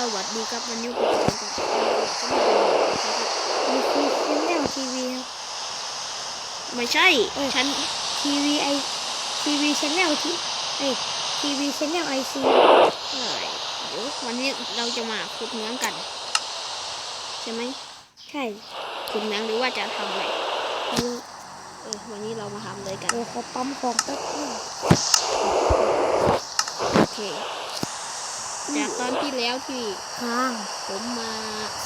สวัสดีครับวันนี้ผมจะกับก็ไม่เป็นไรนะครับมีคือชแนลทีวีครับไม่ใช่ฉันทีวีไอทีวีชแนลที่เอ้ยทีวีชแนลไอซีเดี๋ยววันนี้เราจะมาขุดเมืองกัน ใช่ไหมใช่ขุดเมืองหรือว่าจะทำอะไรเออวันนี้เรามาทำเลยกันเออขอปั๊มของแป๊บนึงโอเค ตอนที่แล้วที่ค้างผมมา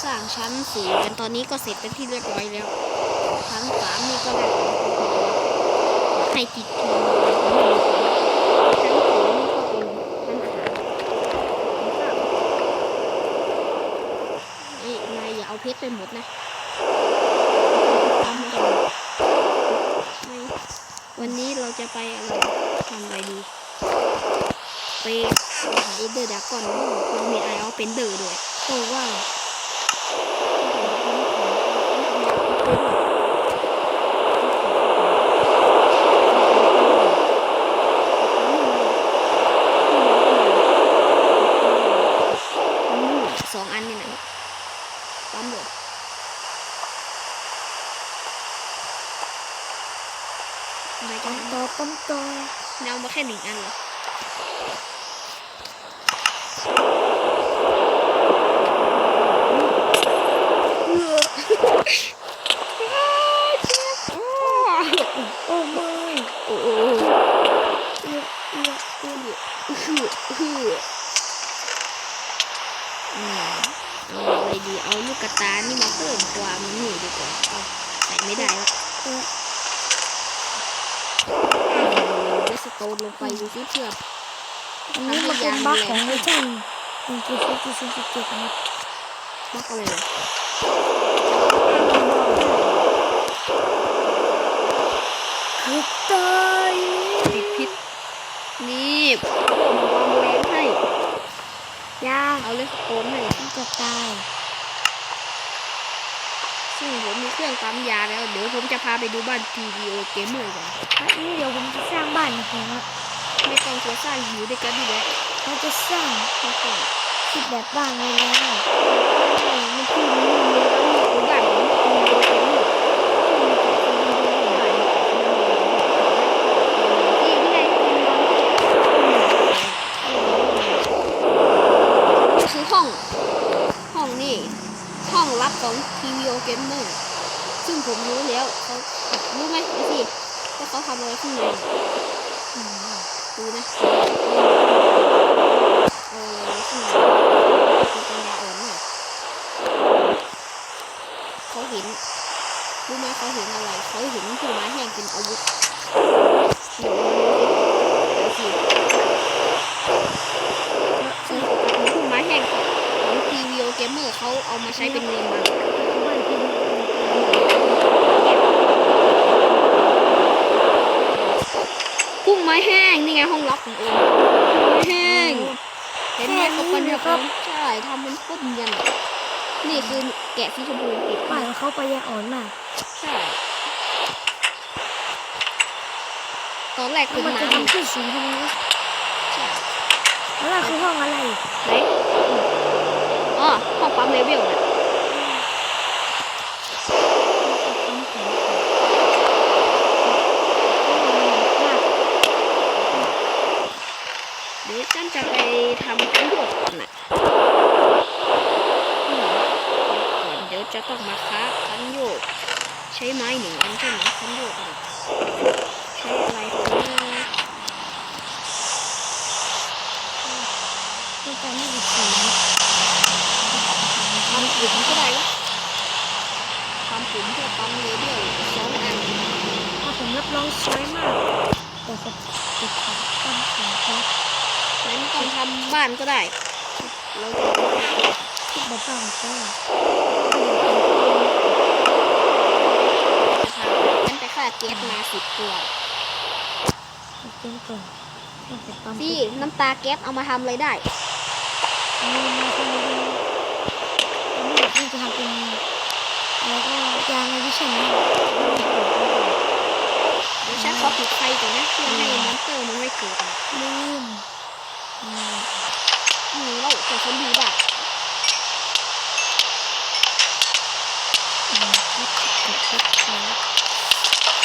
สร้างชั้นสี่กันตอนนี้ก็เสร็จเป็นที่เรียบร้อยแล้วชั้นสามนี่ก็ได้ของผมให้ติดทีมเอาเอ้ยนายอย่าเอาเพชรไปหมดนะทำให้ก่อนไม่วันนี้เราจะไปอะไรทำอะไรดี ไปหาเอเดอร์ดากอนเรามีไอออฟเป็นเดอร์ด้วยโอ้ว่าสองอันนี่นะปั๊มเลยอะไรกัปั๊นมต่อปั๊มต่อแนวมาแค่หนึ่งอันเหรอเอออ้าวเจ็บอ้าว โอ้ไม่ โอ้โห เอื้อเอื้อเอื้อ คือคืออืมเอาอะไร ดีเอาลูกกระตานี่มาเพิ่มความนี่ดีกว่าเอาใส่ไม่ได้และเออเดสโตนลงไปดูซิเพื่ออันนี้มันเป็นบั๊กของเวอร์ชันหนึ่งจุดศูนย์จุดศูนย์จุดเจ็ดนะบบล็อกอะไรเหรอคือตายติดพิษนี่เพิ่มวามแรงให้ยาเอาเลสโตนให้มันจะตาย ซึ่งผมมีเครื่องปั๊มยาแล้ว เดี๋ยวผมจะพาไปดูบ้าน TVO Gamer กันอันนี้เดี๋ยวผมจะสร้างบ้านของครับไม่ต้องจะสร้างอยู่ด้วยกันดีแล้วเราจะสร้างไม่ต้องคิดแบบบ้านเลยแล้วมันคือมีมีแล้วมีตัวบ้านของ TVO Gamer นี่นี่ไงคือห้อง ห้องนี่ ห้องลับของ TVO Gamer ซึ่งผมรู้แล้วเขารู้ไหมไอ้ที่ว่าเขาทำอะไรข้างในดูนะเออข้างในมีปัญญาอ่อนหน่อย เห็นรู้ไหมเขาเห็นอะไร เขาเห็นผู้ไม้แห้งเป็นอาวุธเดี๋ยวมาดูสิผู้ไม้แห้งของทีวีโอเกมเมอร์เขาเอามาใช้เป็นเงินมันพุ่มไม้แห้งนี่ไงห้องลับของเองพุ่มไม้แห้งเห็นไหมเขาเป็นแบบใช่ทำเป็นพุ่มยัน นี่คือแกะสีชมพูติดบ้าป้านยของเขาไปยาอ่อนมากใช่ตอนแรกเป็นมันจะน้ำทำขึ้นสูงทำไมวะใช่แล้วนั่นคือห้องอะไรไหนอ๋อห้องปั๊มเลเวลน่ะเดี๋ยวฉันจะไปทำทั้งหมดก่อนน่ะอืมก่อนเดี๋ยวจะ ต้องมาค้าคันโยก ใช้ไม้หนึ่งอันใช่ไหมคันโยกใช้อะไรของนะต้องการให้ดีสีทำปุ๋มก็ได้ละทำปุ๋มเพื่อปั๊มเลเวลสองอันถ้าผมรับรองสวยมากแต่จะติดขัดตั้งของเขานั้นต้องทำบ้านก็ได้ เราจะคิดแบบบ้านของกัน เก็บมาสิบตัวพี่น้ำตาแก๊สเอามาทำอะไรได้นี่จะทำเป็นแล้วก็ยางในวิชันเดี๋ยวฉันขอผิดใไฟก่อนนะเพื่อให้มอนสเตอร์มันไม่เกิดลืมนี่เราแต่ฉันดีแบบอืม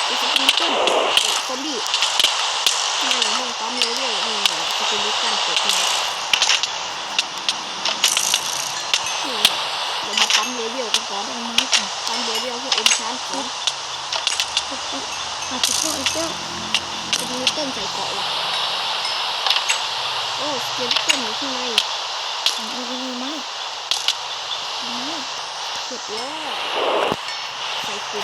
เซอมบี้นี่ห้องปั๊มเลเวลนี่สกิลิกันตกเลยนี่เรามาปั๊มเลเวลกันก่อนเอาไม้อนปั๊มเลเวลเพื่อเอ็นชานก่อนอาจจะเข้าไอ้เจ้าสกิลิเติ้ลใส่เกาะว่ะโอ้สกิลิเติ้ลอยู่ข้างในเอาเอาไปไม้ไม้เสร็จแล้วใส่ปุ๋ย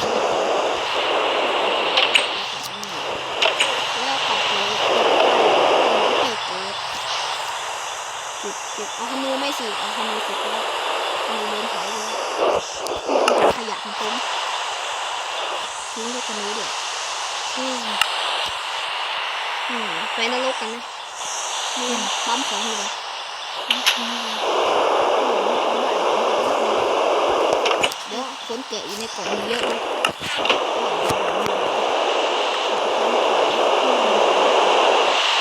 แล้วขับเกิดเกิดเกิดจุดจุดเอาขนูไม่สิเอาขนูสิแล้วขนูเดินถอยเลยขยะของผมทิ้งลูกขนูเดี๋ยว อืม อืมไปนรกกันนะนี่ปั๊มของอยู่เลย อืมอืม เดี๋ยวข นแกะอยู่ในกล่องเยอะเลย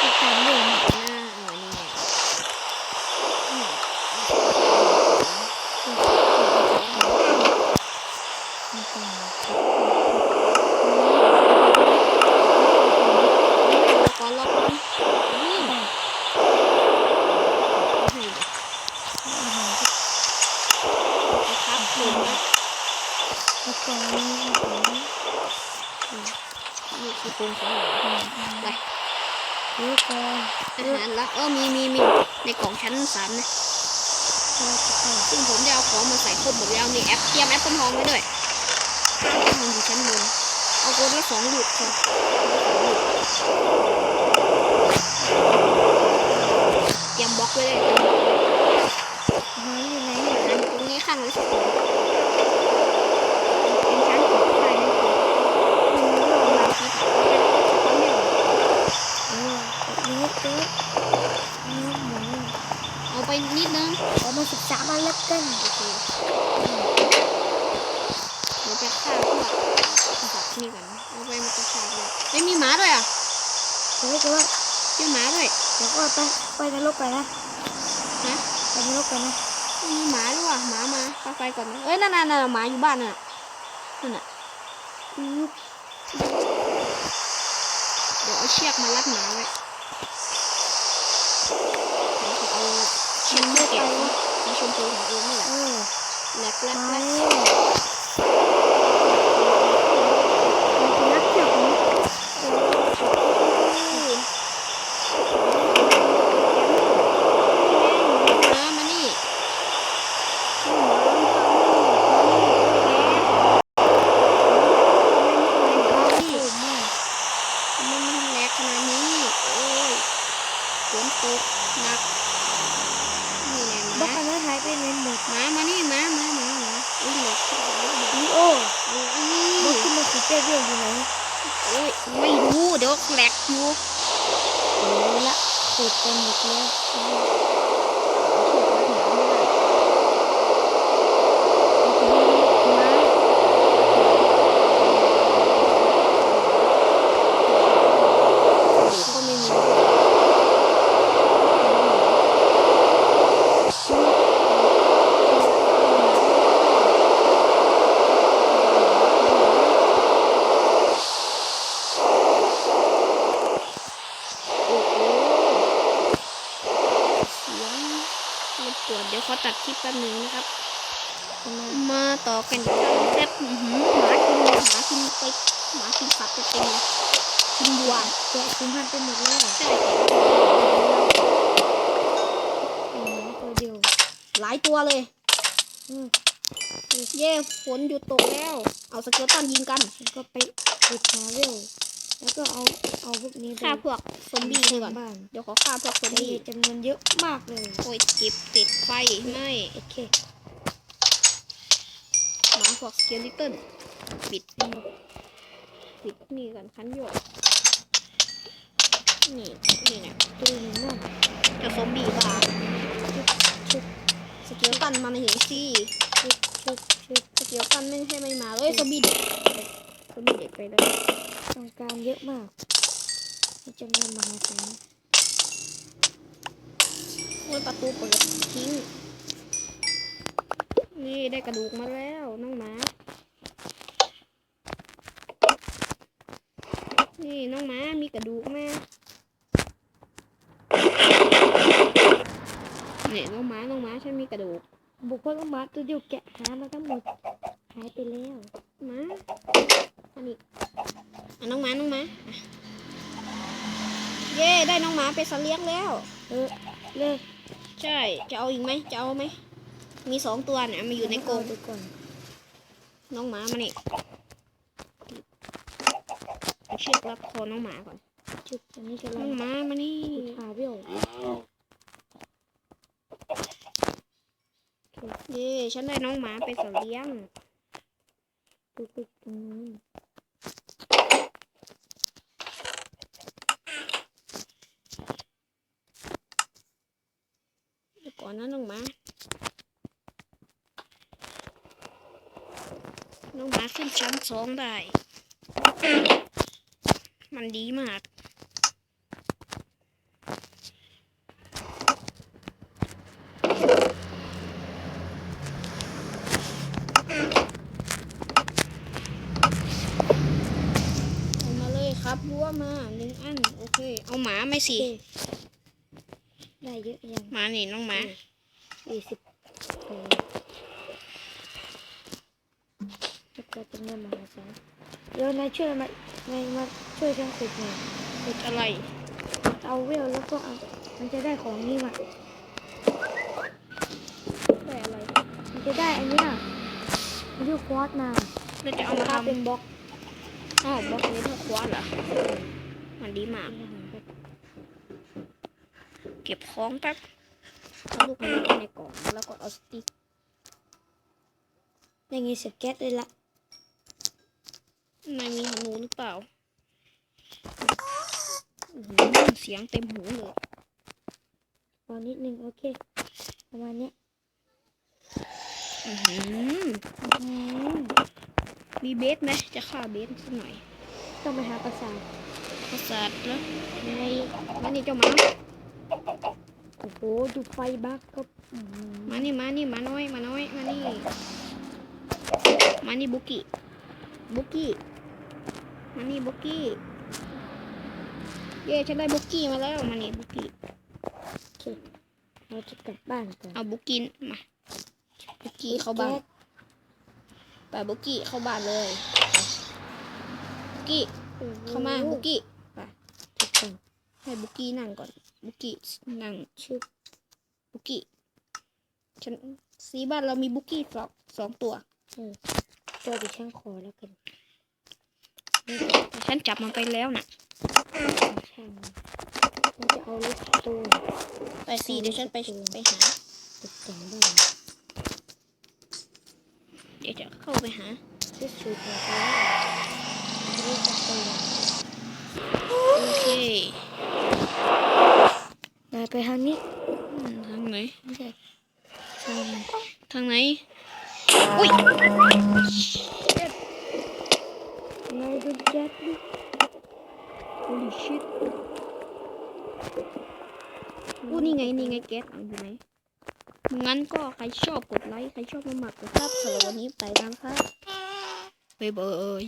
อีกสามหมื่น หน้าเออนี่ไงอืม มีกล่อง ก่อนล็อกก่อนนี่ ได้ ให้ อาหาร ไปครับผมนะ แล้วกล่องนี้กล่องนี้ นี่ คือโครงของเราไปเยอะกว่าอาหารละเออมีมีมีในกล่องชั้นสามนะเราจะเข้าซึ่งผมจะเอาของมาใส่ครบหมดแล้วนี่แอปเตรียมแอปเปิลทองไว้ด้วยข้าวทองอยู่ชั้นบนเอาคนละสองลูกพอเตรียมบล็อกไว้เลยเตรียมบล็อกไว้ อาหารอยู่ไหน อาหารตรงนี้ข้างไว้สักคนเป็นชั้นของใครนั่นคืออืมเราลาคิดเป็นความเร็ว เออแบบนี้เจ๊เนื้อหมู เอาไปนิดนึง เอามาศึกษามาแล้วกัน โอเคเดี๋ยวจะฆ่าพวกสัตว์นี่ก่อนเอาไปมันจะฆ่าเลยไม่มีหมาด้วยอะเดี๋ยวจะว่าเจอหมาด้วยเดี๋ยวก็ไปไปนรกไปนะนะไปนรกไปนะมีหมาด้วยว่ะหมามาไปไฟก่อนนะเอ้ยนั่นน่ะนั่นน่ะหมาอยู่บ้านน่ะนั่นน่ะอือเดี๋ยวเอาเชือกมารัดหมาไว้เดี๋ยวเอาเชือกมาแกะสีชมพูของเองนี่แหละเออแหลกแหลกมาแหลแล้ก วเราจะรักเจ้าของ หมามานี่เอานี่ โอ้แม่ ทำไมมันแหลกขนาดนี้ โอ้ยฝนตกหนัก นี่แหละห บล็อมากอันนั้นหายไปไหนหมดหมามานี่หมาหมาหมาหมาอุ้ยแหลกที่ไหนบอกลีโอโอ้บล็อกยที่มันคือเจ้าเรื่องอยู่ไหนโอ้ยไม่รู้เดี๋ยวแหลกอยู่โอ้ละติดไปหมดแล้วมา ก็ไม่มีโอ้โหเสียงรบกวนเดี๋ยวขอตัด คลิปแป๊บหนึงนะครับ มาต่อกันอีกแล้วเซ็ตอื้อหือหมากินหมากินไปหมากินสัตว์ไปเต็มเลยกินวัวแกะคุมพันไปหมดแล้วใช่โอ้โหตัวเดียวหลายตัวเลยอืมเย่ฝนหยุดตกแล้ว เอาสเกลตันยิงกันฉันก็ไปขุดหาเร็ว แล้วก็เอาเอาพวกนี้ไปฆ่าพวกซอมบี้นี่ก่อน บ้านเดี๋ยวขอฆ่าพวกซอมได้บี้จำนวนเยอะมากเลย โอ้ยจิบติดไฟไหม่โอเคหมาพวกสเกลิตันปิดปิดนี่ก่อนคันโยกนี่นี่นะตัวหนึ่งนั่นเจะซอมบี้บ้าชุบสเกลตันมาในถึงซี่ชุบชุบชุบสเกลตันไม่ใช่ไม่มาเลยซอมบี้เด็กซอมบี้เด็กไปเลย ต้องการเยอะมากมีจำนวนมหาศาลโอ้ยประตูเปิดทิ้ง นี่ได้กระดูกมาแล้วน้องหมา นี่น้องหมา มีกระดูกแม่เนี่ยน้องหมา น้องหมาฉันมีกระดูก บุกพลมาตัวเดียวแกะหามาทั้งหมด หายไปแล้วหมาอันนี้ อะน้องหมาน้องหมาอะเย่ได้น้องหมาไปนสัตว์เลี้ยงแล้วเออเลิกใช่จะเอาอีกไหมจะเอาไหมมีสองตัวเนี่ยมาอยู่ในกรงเาดูก่อนน้องหมามานี่เอาเชือกรัดคอน้องหมาก่อนจุดอันนี้จะลน้อองงหมามานี่ขาเบี้ยวเย่ฉันได้น้องหมาไปนสัตว์เลี้ยงดูปิดตรงนี้ เดี๋ยวก่ อนนะน้องหมา น้องหมาขึ้นชั้นสองได้ มันดีมากเอามาเลยครับรั้วมาหนึ่งอัน โอเค เอาหมาไหม่สิโอ เคได้เยอะยังหมานี่น้องหมาสี่สิบเออแล้วก็จะเริ่มมาใช้เดี๋ยวนายช่วยมานายมาช่วยฉันขุดหน่อยขุดอะไร เอาเวลแล้วก็เอามันจะได้ของนี่มาได้อะไร มันจะได้อันเนี้ยมันที่ควอตมาเราจะเอามาถ้าทำเป็นบล็อกอ๋อบล็อกนี้ถ้าควานเหรอมันดีมาก เก็บของแป๊บเอาลูกนี้ไว้ในกล่องแล้วก็เอาสติ๊กอย่างงี้เสียบแก๊สเลยละนายมีหนูหรือเปล่าอื้อหือเสียงเต็มหูเลยพอนิดนึงโอเค ประมาณเนี้ยอื้อหืออืมมีเบสไหมจะฆ่าเบสสักหน่อย ต้องไปหาประสาทประสาทแล้วในมานี่เจ้าหมา โอ้โหดูไฟบักก็อืมมานี่มานี่มาน้อยมาน้อยมานี่มานี่บุกกี้บุกกี้มานี่บุกกี้เย้ฉันได้บุกกี้มาแล้วมานี่บุกกี้โอเคเราจะกลับบ้านก่อนเอาบุกกี้มาบุกกี้เข้าบ้านแก๊สไปบุกกี้เข้าบ้านเลยบุกกี้โอ้โหเข้ามาบุกกี้เก็บก่อนให้บุกกี้นั่งก่อน บุกกี้นั่งชึบบุกกี้ฉันสีบ้านเรามีบุกกี้สองสองตัวตัวดิช่างคอแล้วกันแต่ฉันจับมันไปแล้วน่ะช่างเราจะเอาลูกตัวไปสิเดี๋ยวฉันไปไปหาตกแต่งบ้านเดี๋ยวจะเข้าไปหาที่สุดแล้วลูกตัวโอเคนาย ไปทางนี้อืมทางไหนไม่ใช่ทางทางไหนอุ้ยนายดูแก๊สดิ holy shit อู้นี่ไงนี่ไงแก๊สอยู่ไหนงั้นก็ใครชอบกดไลค์ใครชอบมาหมักกดซับสำหรับวันนี้ไปแล้วครับบ๊ายบาย